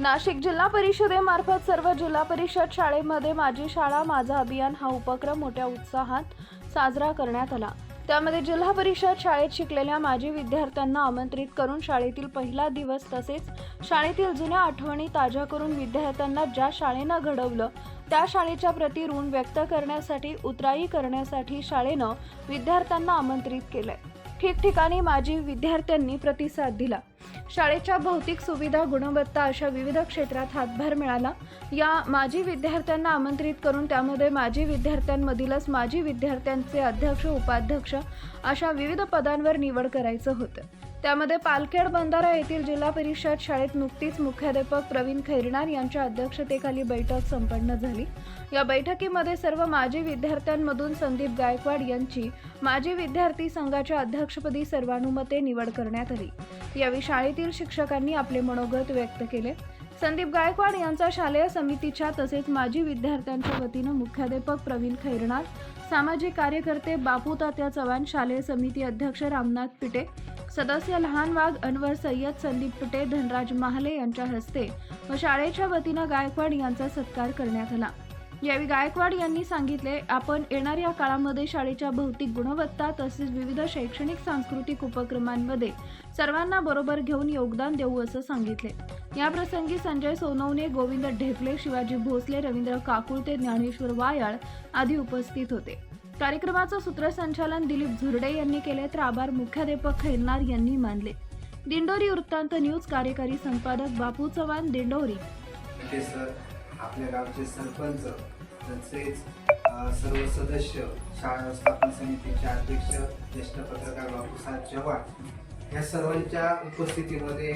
नाशिक जिल्हा परिषदेमार्फत सर्व जिल्हा परिषद शाळेमध्ये माझी शाळा माझा अभियान हा उपक्रम मोठ्या उत्साहात साजरा करण्यात आला. त्यामध्ये जिल्हा परिषद शाळेत शिकलेल्या माजी विद्यार्थ्यांना आमंत्रित करून शाळेतील पहिला दिवस तसेच शाळेतील जुन्या आठवणी ताज्या करून विद्यार्थ्यांना ज्या शाळेनं घडवलं त्या शाळेच्या प्रती ऋण व्यक्त करण्यासाठी उतराई करण्यासाठी शाळेनं विद्यार्थ्यांना आमंत्रित केलंय. ठिकठिकाणी माजी विद्यार्थ्यांनी प्रतिसाद दिला. शाळेच्या भौतिक सुविधा गुणवत्ता अशा विविध क्षेत्रात हातभार मिळाला. या माजी विद्यार्थ्यांना आमंत्रित करून त्यामध्ये माजी विद्यार्थ्यांमधीलच माजी विद्यार्थ्यांचे अध्यक्ष उपाध्यक्ष अशा विविध पदांवर निवड करायचं होतं. त्यामध्ये पालखेड बंधारा येथील जिल्हा परिषद शाळेत नुकतीच मुख्याध्यापक प्रवीण खैरनार यांच्या अध्यक्षतेखाली बैठक संपन्न झाली. या बैठकीमध्ये सर्व माजी विद्यार्थ्यांमधून संदीप गायकवाड यांची माजी विद्यार्थी संघाच्या अध्यक्षपदी सर्वानुमते निवड करण्यात आली. यावेळी शाळेतील शिक्षकांनी आपले मनोगत व्यक्त केले. संदीप गायकवाड यांचा शालेय समितीच्या तसेच माजी विद्यार्थ्यांच्या वतीनं मुख्याध्यापक प्रवीण खैरणार सामाजिक कार्यकर्ते बापू तात्या चव्हाण शालेय समिती अध्यक्ष रामनाथ पिटे सदस्य लहान वाघ अनवर सय्यद संदीप पुटे धनराज महाले यांच्या हस्ते व शाळेच्या वतीनं गायकवाड यांचा सत्कार करण्यात आला. यावेळी गायकवाड यांनी सांगितले आपण येणाऱ्या काळामध्ये शाळेच्या भौतिक गुणवत्ता तसेच विविध शैक्षणिक सांस्कृतिक उपक्रमांमध्ये सर्वांना बरोबर घेऊन योगदान देऊ असं सांगितले. याप्रसंगी संजय सोनवणे गोविंद ढेकले शिवाजी भोसले रवींद्र काकुळते ज्ञानेश्वर वायाळ आदी उपस्थित होते. कार्यक्रमाचं सूत्रसंचालन दिलीप झुरडे यांनी केले तर आभार मुख्याध्यापक खैरनार यांनी मानले. दिंडोरी वृत्तांत न्यूज कार्यकारी संपादक बापू चव्हाण दिंडोरी. आपल्या गावचे सरपंच तसेच सर्व सदस्य शाळा व्यवस्थापन समितीचे अध्यक्ष ज्येष्ठ पत्रकार बापूसाहेब चव्हाण या सर्वांच्या उपस्थितीमध्ये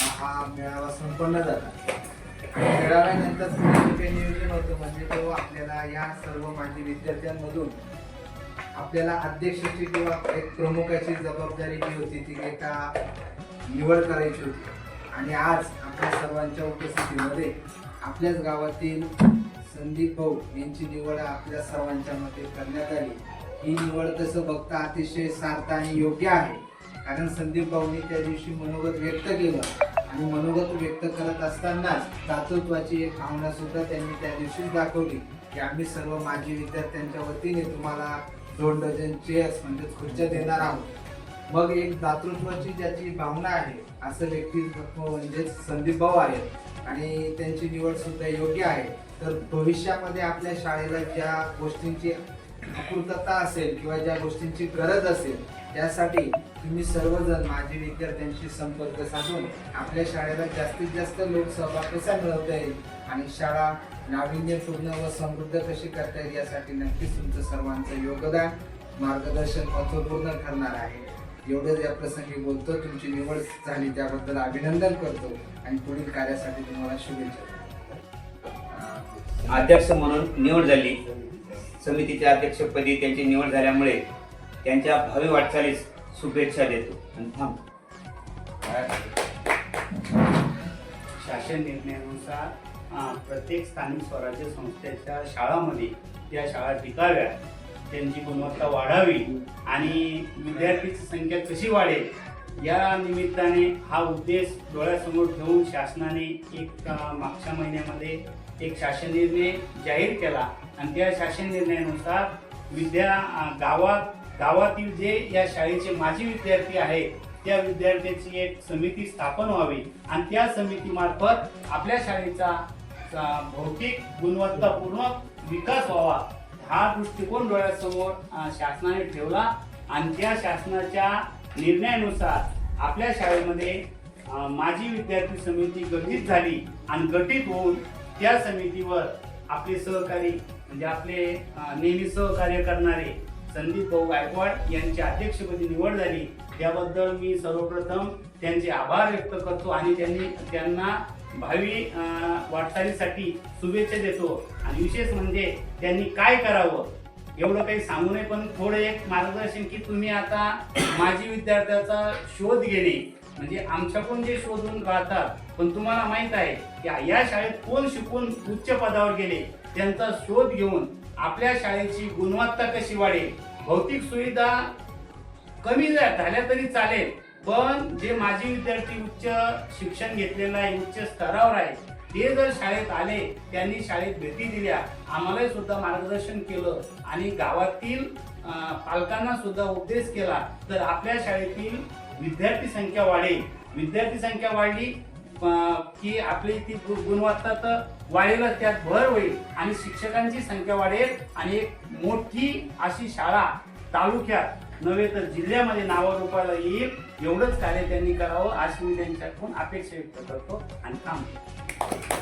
हा मेळावा संपन्न झाला. खेळाल्यानंतर नियोजन होतं. म्हणजे तो आपल्याला या सर्व माजी विद्यार्थ्यांमधून आपल्याला अध्यक्षाची किंवा एक प्रमुखाची जबाबदारी जी होती ती एका निवड करायची होती. आणि आज आपल्या सर्वांच्या उपस्थितीमध्ये आपल्याच गावातील संदीप भाऊ यांची निवड आपल्या सर्वांच्या मते करण्यात आली. ही निवड तसं बघता अतिशय सार्थ आणि योग्य आहे. कारण संदीप भाऊनी त्या दिवशी मनोगत व्यक्त केलं. आणि मनोगत व्यक्त करत असतानाच दातृत्वाची एक भावना सुद्धा त्यांनी त्या दिवशीच दाखवली की आम्ही सर्व माजी विद्यार्थ्यांच्या वतीने तुम्हाला दोन डझन चेअर्स म्हणजे खुर्च्या देणार आहोत. मग एक दातृत्वाची ज्याची भावना आहे असं व्यक्तिमत्व म्हणजे संदीप भाऊ आहेत आणि त्यांची निवड सुद्धा योग्य आहे. तर भविष्यामध्ये आपल्या शाळेला ज्या गोष्टींची आकृतता असेल किंवा ज्या गोष्टींची गरज असेल त्यासाठी तुम्ही सर्वजण माजी विद्यार्थ्यांशी संपर्क साधून आपल्या शाळेला जास्तीत जास्त लोकसहभाग कसा मिळवता येईल आणि शाळा नाविन्यपूर्ण व समृद्ध कशी करता येईल यासाठी नक्कीच तुमचं सर्वांचं योगदान मार्गदर्शन महत्त्वपूर्ण ठरणार आहे. एवढंच या प्रसंगी बोलतो तुमची निवड झाली त्याबद्दल अभिनंदन करतो आणि पुढील कार्यासाठी तुम्हाला शुभेच्छा अध्यक्ष म्हणून निवड झाली. समितीच्या अध्यक्षपदी त्यांची निवड झाल्यामुळे त्यांच्या भावी वाटचालीस शुभेच्छा देतो. आणि थांब. शासन निर्णयानुसार प्रत्येक स्थानिक स्वराज्य संस्थेच्या शाळामध्ये त्या शाळा टिकाव्या त्यांची गुणवत्ता वाढावी आणि विद्यार्थ्यांची संख्या कशी वाढेल या निमित्ताने हा उद्देश डोळ्यासमोर ठेवून शासनाने एक मागच्या महिन्यामध्ये एक शासन निर्णय जाहीर केला. आणि त्या शासन निर्णयानुसार विद्या गावात गावातील जे या शाळेचे माजी विद्यार्थी आहेत त्या विद्यार्थ्यांची एक समिती स्थापन व्हावी आणि त्या समितीमार्फत आपल्या शाळेचा भौतिक गुणवत्तापूर्ण विकास व्हावा. हा दृष्टिकोन डोळ्यासमोर शासनाने ठेवला आणि त्या शासनाच्या निर्णयानुसार आपल्या शाळेमध्ये माजी विद्यार्थी समिती गठीत झाली आणि गठीत होऊन त्या समितीवर आपले सहकारी म्हणजे आपले नेहमी सहकार्य करणारे संदीप भाऊ गायकवाड यांची अध्यक्षपदी निवड झाली. त्याबद्दल मी सर्वप्रथम त्यांचे आभार व्यक्त करतो आणि त्यांनी त्यांना भावी वाटचालीसाठी शुभेच्छा देतो. आणि विशेष म्हणजे त्यांनी काय करावं एवढं काही सांगू नये पण थोडं एक मार्गदर्शन की तुम्ही आता माजी विद्यार्थ्याचा शोध घेणे. म्हणजे आमच्याकडून जे शोधून राहतात पण तुम्हाला माहीत आहे की या शाळेत कोण शिकून उच्च पदावर गेले त्यांचा शोध घेऊन आपल्या शाळेची गुणवत्ता कशी वाढेल? भौतिक सुविधा कमी झाल्या तरी चालेल पण जे माजी विद्यार्थी उच्च शिक्षण घेतलेलं आहे उच्च स्तरावर आहे ते जर शाळेत आले त्यांनी शाळेत भेटी दिल्या आम्हाला सुद्धा मार्गदर्शन केलं आणि गावातील पालकांना सुद्धा उपदेश केला तर आपल्या शाळेतील विद्यार्थी संख्या वाढेल. विद्यार्थी संख्या वाढली की आपली ती गुणवत्ता तर वाढेलच त्यात भर होईल आणि शिक्षकांची संख्या वाढेल आणि एक मोठी अशी शाळा तालुक्यात नव्हे तर जिल्ह्यामध्ये नावारूपाला येईल. एवढंच कार्य त्यांनी करावं अशी मी त्यांच्याकडून अपेक्षा व्यक्त करतो आणि थांबतो